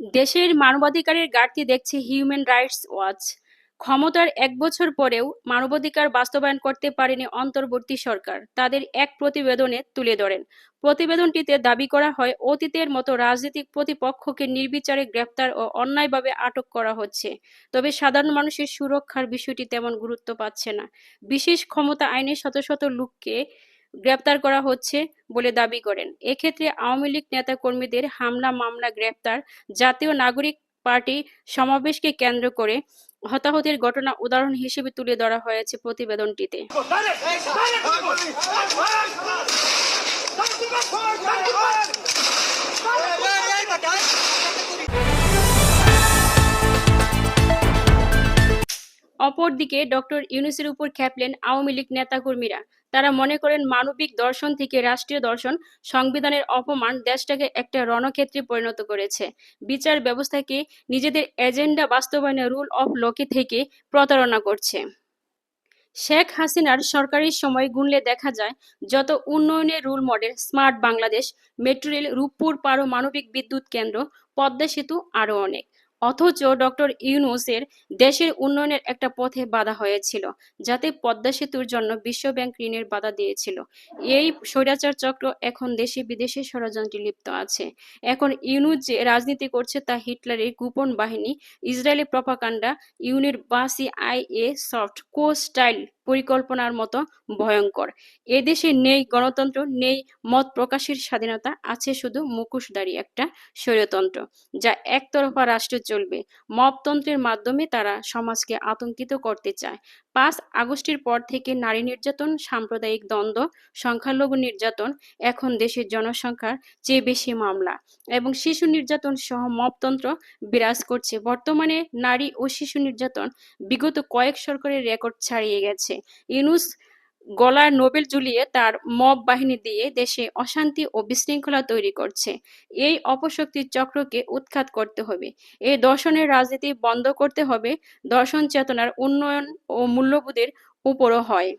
দেশের মানবাধিকারের ঘাটতি দেখছে হিউম্যান রাইটস ওয়াচ ক্ষমতার এক বছর পরেও মানবাধিকার বাস্তবায়ন করতে পারেনি অন্তর্বর্তী সরকার। তাদের এক প্রতিবেদনে তুলে ধরেন, প্রতিবেদনটিতে দাবি করা হয়, অতীতের মতো রাজনৈতিক প্রতিপক্ষকে নির্বিচারে গ্রেপ্তার ও অন্যায়ভাবে আটক করা হচ্ছে। তবে সাধারণ মানুষের সুরক্ষার বিষয়টি তেমন গুরুত্ব পাচ্ছে না। বিশেষ ক্ষমতা আইনে শত শত লোককে গ্রেপ্তার করা হচ্ছে বলে দাবি করেন এক্ষেত্রে আওয়ামী লীগ নেতাকর্মীদের হামলা মামলা গ্রেপ্তার জাতীয় নাগরিক পার্টি সমাবেশকে কেন্দ্র করে হতাহতের ঘটনা উদাহরণ হিসেবে তুলে ধরা হয়েছে প্রতিবেদনটিতে অপরদিকে ডক্টর ইউনুসের উপর খ্যাপলেন আওয়ামী লীগ নেতাকর্মীরা। তারা মনে করেন মানবিক দর্শন থেকে রাষ্ট্রীয় দর্শন, সংবিধানের অপমান দেশটাকে একটা রণক্ষেত্রে পরিণত করেছে। বিচার ব্যবস্থাকে নিজেদের এজেন্ডা বাস্তবায়নে রুল অফ লকে থেকে প্রতারণা করছে। শেখ হাসিনার সরকারের সময় গুনলে দেখা যায়, যত উন্নয়নের role model, smart Bangladesh, metro rail, Rooppur পারমাণবিক বিদ্যুৎ কেন্দ্র, পদ্মা সেতু আরও অনেক। অথচ ডক্টর ইউনুসের দেশের উন্নয়নের একটা পথে বাধা হয়েছিল, যাতে পদ্মা সেতুর জন্য বিশ্বব্যাংক ঋণের বাধা দিয়েছিল। এই স্বৈরাচার চক্র এখন দেশে বিদেশে ষড়যন্ত্রে লিপ্ত আছে। এখন ইউনুস যে রাজনীতি করছে তা হিটলারের গোপন বাহিনী ইসরায়েলি প্রপাকাণ্ডা ইউনিট বাসি আই এ সফট কো স্টাইল পরিকল্পনার মতো ভয়ঙ্কর। এদেশে নেই গণতন্ত্র, নেই মত প্রকাশের স্বাধীনতা, আছে শুধু মুখোশধারী একটা স্বৈরতন্ত্র, যা একতরফা রাষ্ট্র চলবে। মপতন্ত্রের মাধ্যমে তারা সমাজকে আতঙ্কিত করতে চায়। পাঁচ আগস্টের পর থেকে নারী নির্যাতন, সাম্প্রদায়িক দ্বন্দ্ব, সংখ্যালঘু নির্যাতন, এখন দেশের জনসংখ্যার চেয়ে বেশি মামলা এবং শিশু নির্যাতন সহ মপতন্ত্র বিরাজ করছে। বর্তমানে নারী ও শিশু নির্যাতন বিগত কয়েক সরকারের রেকর্ড ছাড়িয়ে গেছে। ইউনুস গলায় নোবেল ঝুলিয়ে তার মব বাহিনী দিয়ে দেশে অশান্তি ও বিশৃঙ্খলা তৈরি করছে। এই অপশক্তির চক্রকে উৎখাত করতে হবে। এই দর্শনের রাজনীতি বন্ধ করতে হবে। দর্শন চেতনার উন্নয়ন ও মূল্যবোধের উপরও হয়।